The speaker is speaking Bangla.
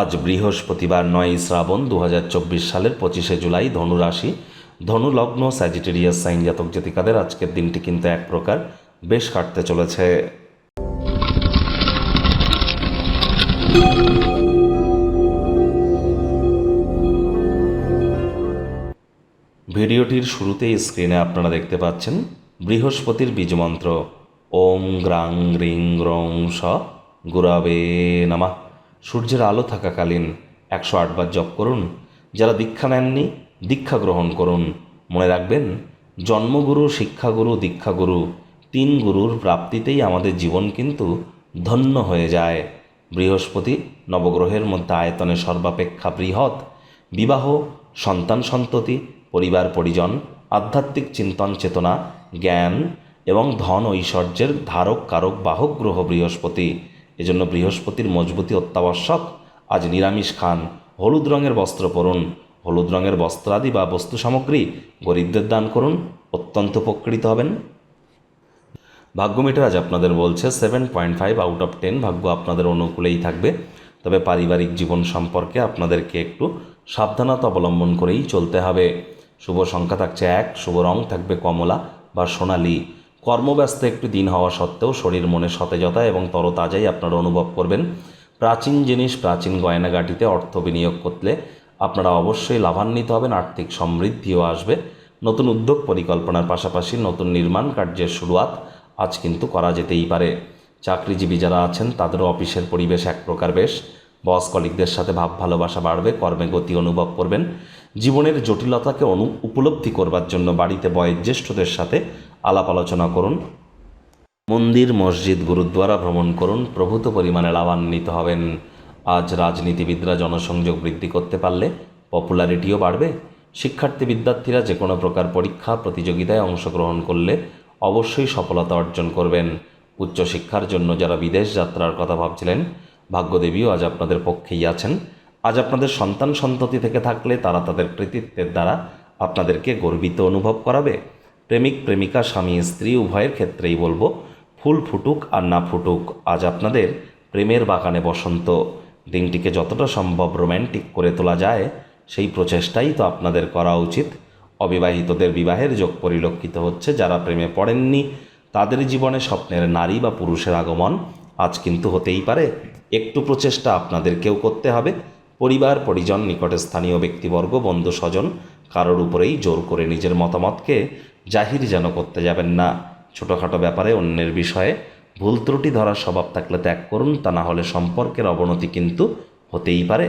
আজ বৃহস্পতিবার নয় শ্রাবণ দু হাজার চব্বিশ সালের পঁচিশে জুলাই ধনু রাশি ধনু লগ্ন স্যাজিটেরিয়াস সাইন জাতক জাতিকাদের আজকের দিনটি কিন্তু এক প্রকার বেশ কাটতে চলেছে। ভিডিওটির শুরুতেই স্ক্রিনে আপনারা দেখতে পাচ্ছেন বৃহস্পতির বীজমন্ত্র ওম গ্রাং রিং রং, স, গুরাবে, নামা। সূর্যের আলো থাকাকালীন একশো আটবার জপ করুন। যারা দীক্ষা নেননি, দীক্ষা গ্রহণ করুন। মনে রাখবেন, জন্মগুরু, শিক্ষাগুরু, দীক্ষাগুরু তিন গুরুর প্রাপ্তিতেই আমাদের জীবন কিন্তু ধন্য হয়ে যায়। বৃহস্পতি নবগ্রহের মধ্যে আয়তনে সর্বাপেক্ষা বৃহৎ। বিবাহ, সন্তান সন্ততি, পরিবার পরিজন, আধ্যাত্মিক চিন্তন চেতনা, জ্ঞান এবং ধন ঐশ্বর্যের ধারক কারক বাহক গ্রহ বৃহস্পতি। এজন্য বৃহস্পতির মজবুতি অত্যাবশ্যক। আজ নিরামিষ খান। হলুদ রঙের বস্ত্র পরুন। হলুদ রঙের বস্ত্রাদি বা বস্তু সামগ্রী গরিবদের দান করুন। অত্যন্ত উপকৃত হবেন। ভাগ্যমিটার আজ আপনাদের বলছে seven point five out of ten ভাগ্য আপনাদের অনুকূলেই থাকবে। তবে পারিবারিক জীবন সম্পর্কে আপনাদেরকে একটু সাবধানতা অবলম্বন করেই চলতে হবে। শুভ সংখ্যা থাকছে এক, শুভ রং থাকবে কমলা বা সোনালি। কর্মব্যস্ত একটু দিন হওয়া সত্ত্বেও শরীর মনে সতেজতা এবং তরতাজাই আপনারা অনুভব করবেন। প্রাচীন জিনিস, প্রাচীন গয়নাগাটিতে অর্থ বিনিয়োগ করলে আপনারা অবশ্যই লাভান্বিত হবেন, আর্থিক সমৃদ্ধিও আসবে। নতুন উদ্যোগ পরিকল্পনার পাশাপাশি নতুন নির্মাণ কার্যের শুরুয়াত আজ কিন্তু করা যেতেই পারে। চাকরিজীবী যারা আছেন, তাদেরও অফিসের পরিবেশ এক প্রকার বেশ। বস কলিকদের সাথে ভাব ভালোবাসা বাড়বে, কর্মে গতি অনুভব করবেন। জীবনের জটিলতাকে অনু, উপলব্ধি করবার জন্য বাড়িতে বয়োজ্যেষ্ঠদের সাথে আলাপ আলোচনা করুন। মন্দির, মসজিদ, গুরুদ্বারা ভ্রমণ করুন। প্রভূত পরিমাণে লাভান্বিত হবেন। আজ রাজনীতিবিদরা জনসংযোগ বৃদ্ধি করতে পারলে পপুলারিটিও বাড়বে। শিক্ষার্থী বিদ্যার্থীরা যে কোনো প্রকার পরীক্ষা, প্রতিযোগিতায় অংশগ্রহণ করলে অবশ্যই সফলতা অর্জন করবেন। উচ্চশিক্ষার জন্য যারা বিদেশ যাত্রার কথা ভাবছিলেন, ভাগ্যদেবীও আজ আপনাদের পক্ষেই আছেন। আজ আপনাদের সন্তান সন্ততি থেকে থাকলে তারা তাদের কৃতিত্বের দ্বারা আপনাদেরকে গর্বিত অনুভব করাবে। প্রেমিক, প্রেমিকা, স্বামী, স্ত্রী, উভয়ের ক্ষেত্রেই বলব, ফুল ফুটুক আর না ফুটুক, আজ আপনাদের প্রেমের বাগানে বসন্ত। দিনটিকে যতটা সম্ভব রোম্যান্টিক করে তোলা যায়, সেই প্রচেষ্টাই তো আপনাদের করা উচিত। অবিবাহিতদের বিবাহের যোগ পরিলক্ষিত হচ্ছে যারা প্রেমে পড়েননি, তাদের জীবনে স্বপ্নের নারী বা পুরুষের আগমন আজ কিন্তু হতেই পারে। একটু প্রচেষ্টা আপনাদেরকেও করতে হবে। পরিবার, পরিজন নিকটে স্থানীয় ব্যক্তিবর্গ বন্ধু স্বজন কারোর উপরেই জোর করে নিজের মতামতকে জাহির যেন করতে যাবেন না। ছোটোখাটো ব্যাপারে অন্যের বিষয়ে ভুল ত্রুটি ধরার স্বভাব থাকলে ত্যাগ করুন, তা না হলে সম্পর্কের অবনতি কিন্তু হতেই পারে।